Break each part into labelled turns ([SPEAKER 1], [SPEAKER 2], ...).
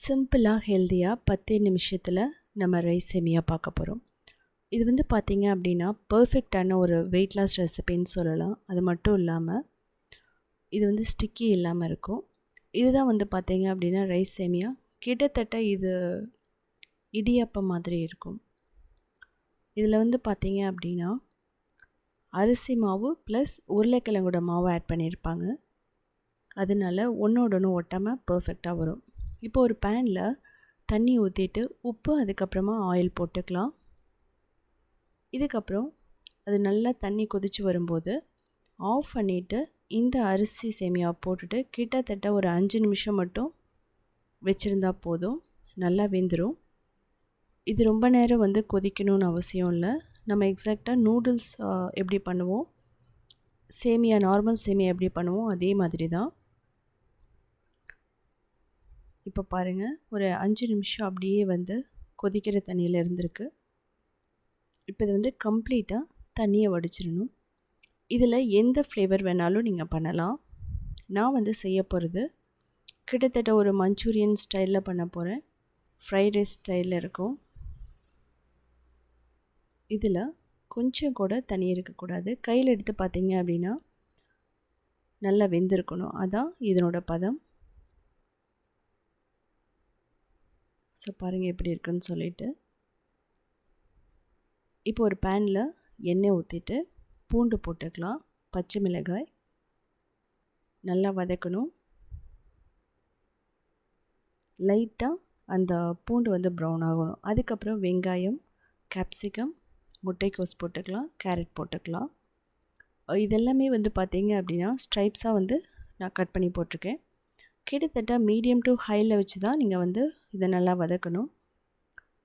[SPEAKER 1] சிம்பிளாக ஹெல்த்தியாக பத்தே நிமிஷத்தில் நம்ம ரைஸ் சேமியா பார்க்க போகிறோம் இது வந்து பார்த்திங்க அப்படின்னா பர்ஃபெக்டான ஒரு வெயிட் லாஸ் ரெசிபின்னு சொல்லலாம். அது மட்டும் இல்லாமல் இது வந்து ஸ்டிக்கி இல்லாமல் இருக்கும். இதுதான் வந்து பார்த்திங்க அப்படின்னா ரைஸ் சேமியா. கிட்டத்தட்ட இது இடியப்பம் மாதிரி இருக்கும். இதில் வந்து பார்த்திங்க அப்படின்னா அரிசி மாவு ப்ளஸ் உருளைக்கிழங்கோட மாவு ஆட் பண்ணியிருப்பாங்க அதனால ஒன்றோட ஒன்று ஒட்டாமல் பர்ஃபெக்டாக வரும். இப்போ ஒரு பேனில் தண்ணி ஊற்றிட்டு உப்பு அதுக்கப்புறமா ஆயில் போட்டுக்கலாம். இதுக்கப்புறம் அது நல்லா தண்ணி கொதித்து வரும்போது ஆஃப் பண்ணிவிட்டு இந்த அரிசி சேமியா போட்டுட்டு கிட்டத்தட்ட ஒரு அஞ்சு நிமிஷம் மட்டும் வச்சுருந்தா போதும். நல்லா வெந்துடும் இது ரொம்ப நேரம் வந்து கொதிக்கணும்னு அவசியம் இல்லை. நம்ம எக்ஸாக்டாக நூடுல்ஸ் எப்படி பண்ணுவோம்? சேமியா நார்மல் சேமியா எப்படி பண்ணுவோம்? அதே மாதிரி தான். இப்போ பாருங்கள் ஒரு அஞ்சு நிமிஷம் அப்படியே வந்து கொதிக்கிற தண்ணியில் இருந்திருக்கு. இப்போ இது வந்து கம்ப்ளீட்டாக தண்ணியை வடிச்சிடணும். இதில் எந்த ஃப்ளேவர் வேணாலும் நீங்கள் பண்ணலாம். நான் வந்து செய்ய போகிறது கிட்டத்தட்ட ஒரு மஞ்சூரியன் ஸ்டைலில் பண்ண போகிறேன் ஃப்ரைட் ரைஸ் ஸ்டைலில் இருக்கும். இதில் கொஞ்சம் கூட தண்ணி இருக்கக்கூடாது கையில் எடுத்து பார்த்தீங்க அப்படின்னா நல்லா வெந்திருக்கணும். அதான் இதனோட பதம். ஸோ பாருங்கள் எப்படி இருக்குன்னு சொல்லிவிட்டு இப்போ ஒரு பேனில் எண்ணெய் ஊற்றிட்டு பூண்டு போட்டுக்கலாம். பச்சை மிளகாய். நல்லா வதக்கணும். லைட்டாக அந்த பூண்டு வந்து ப்ரௌன் ஆகணும். அதுக்கப்புறம் வெங்காயம் கேப்சிகம் முட்டைக்கோஸ் போட்டுக்கலாம். கேரட் போட்டுக்கலாம். இதெல்லாமே வந்து பார்த்திங்க அப்படின்னா ஸ்ட்ரைப்ஸாக வந்து நான் கட் பண்ணி போட்டிருக்கேன். கிட்டத்தட்ட மீடியம் டு ஹையில் வச்சு தான் நீங்கள் வந்து இதை நல்லா வதக்கணும்.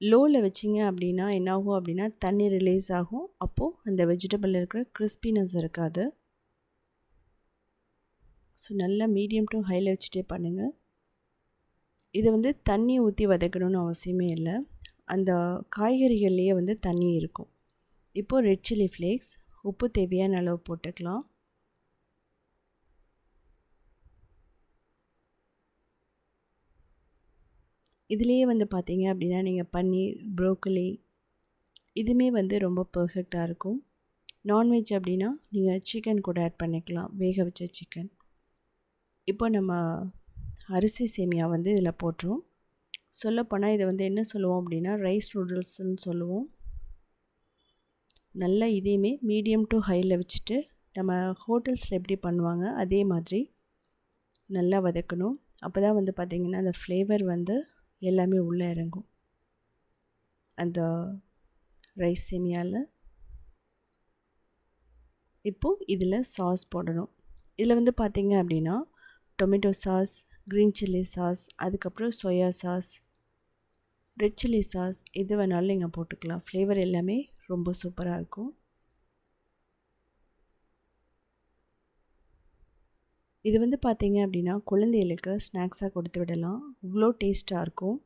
[SPEAKER 1] லோவில் வச்சிங்க அப்படின்னா என்னாகும் அப்படின்னா தண்ணி ரிலீஸ் ஆகும். அப்போது அந்த வெஜிடபிள் இருக்கிற கிறிஸ்பினஸ் இருக்காது. ஸோ நல்லா மீடியம் டு ஹையில் வச்சுட்டே பண்ணுங்கள் இதை வந்து தண்ணி ஊற்றி வதக்கணும்னு அவசியமே இல்லை. அந்த காய்கறிகள்லேயே வந்து தண்ணி இருக்கும். இப்போது ரெட் சில்லி ஃப்ளேக்ஸ் உப்பு தேவையான அளவு போட்டுக்கலாம். இதுலேயே வந்து பார்த்தீங்க அப்படின்னா நீங்கள் பன்னீர் ப்ரோக்கலி இதுவுமே வந்து ரொம்ப பர்ஃபெக்டாக இருக்கும். நான்வெஜ் அப்படின்னா நீங்கள் சிக்கன் கூட ஆட் பண்ணிக்கலாம். வேக வச்ச சிக்கன் இப்போ நம்ம அரிசி சேமியா வந்து இதில் போட்டுரும் சொல்லப்போனால் இதை வந்து என்ன சொல்லுவோம் அப்படின்னா ரைஸ் நூடுல்ஸ்ன்னு சொல்லுவோம். நல்லா இதையுமே மீடியம் டு ஹையில் வச்சுட்டு நம்ம ஹோட்டல்ஸில் எப்படி பண்ணுவாங்க அதே மாதிரி நல்லா வதக்கணும். அப்போ தான் வந்து பார்த்திங்கன்னா அந்த ஃப்ளேவர் வந்து எல்லாமே உள்ளே இறங்கும். அந்த ரைஸ் சேமியாவில் இப்போது இதில் சாஸ் போடணும். இதில் வந்து பார்த்திங்க அப்படின்னா tomato sauce green chilli sauce அதுக்கப்புறம் soya sauce red chilli sauce எது வேணாலும் நீங்கள் போட்டுக்கலாம். ஃப்ளேவர் எல்லாமே ரொம்ப சூப்பராக இருக்கும். இது வந்து பார்த்திங்க அப்படின்னா குழந்தைகளுக்கு ஸ்நாக்ஸாக கொடுத்து விடலாம். இவ்வளோ டேஸ்ட்டாக இருக்கும்.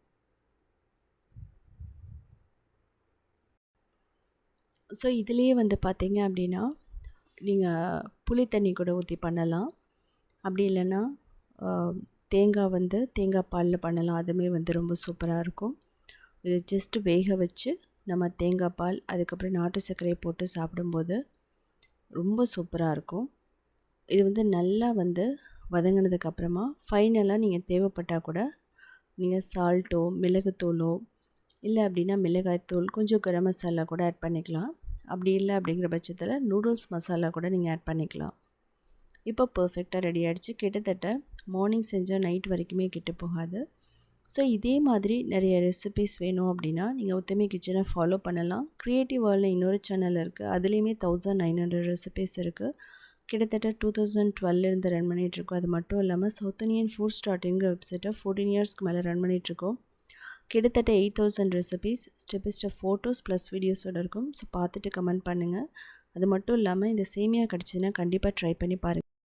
[SPEAKER 1] ஸோ இதுலேயே வந்து பார்த்திங்க அப்படின்னா நீங்கள் புளி தண்ணி கூட ஊற்றி பண்ணலாம். அப்படி இல்லைன்னா தேங்காய் வந்து தேங்காய் பாலில் பண்ணலாம். அதுவுமே வந்து ரொம்ப சூப்பராக இருக்கும். இது ஜஸ்ட்டு வேக வச்சு நம்ம தேங்காய் பால் அதுக்கப்புறம் நாட்டு சர்க்கரையை போட்டு சாப்பிடும்போது ரொம்ப சூப்பராக இருக்கும். இது வந்து நல்லா வந்து வதங்கினதுக்கப்புறமா ஃபைனலாக நீங்கள் தேவைப்பட்டால் கூட நீங்கள் சால்ட்டோ மிளகுத்தூளோ இல்லை அப்படின்னா மிளகாய்த்தூள் கொஞ்சம் கரம் மசாலா கூட ஆட் பண்ணிக்கலாம். அப்படி இல்லை அப்படிங்கிற பட்சத்தில் நூடுல்ஸ் மசாலா கூட நீங்கள் ஆட் பண்ணிக்கலாம். இப்போ பர்ஃபெக்டாக ரெடி ஆகிடுச்சு கிட்டத்தட்ட மார்னிங் செஞ்சால் நைட் வரைக்குமே கெட்டு போகாது. ஸோ இதே மாதிரி நிறைய ரெசிபிஸ் வேணும் அப்படின்னா நீங்கள் ஒத்தமே கிச்சனை ஃபாலோ பண்ணலாம். க்ரியேட்டிவ் வேர்ல்டில் இன்னொரு சேனல் இருக்குது அதுலேயுமே தௌசண்ட் நைன் ஹண்ட்ரட் ரெசிபிஸ் இருக்குது கிட்டத்தட்ட டூ தௌசண்ட் டுவெல்லேருந்து ரன் பண்ணிகிட்ருக்கோம் அது மட்டும் இல்லாமல் சவுத் இண்டியன் ஃபுட் ஸ்டார்டிங்கிற வெப்சைட்டை ஃபோர்டீன் இயர்ஸ்க்கு மேலே ரன் பண்ணிகிட்ருக்கோம் கிட்டத்தட்ட eight thousand recipes step by step photos plus வீடியோஸோடு இருக்கும். ஸோ பார்த்துட்டு கமெண்ட் பண்ணுங்கள் அது மட்டும் இல்லாமல் இந்த சேமியா கிடச்சிதுன்னா கண்டிப்பாக ட்ரை பண்ணி பாருங்கள்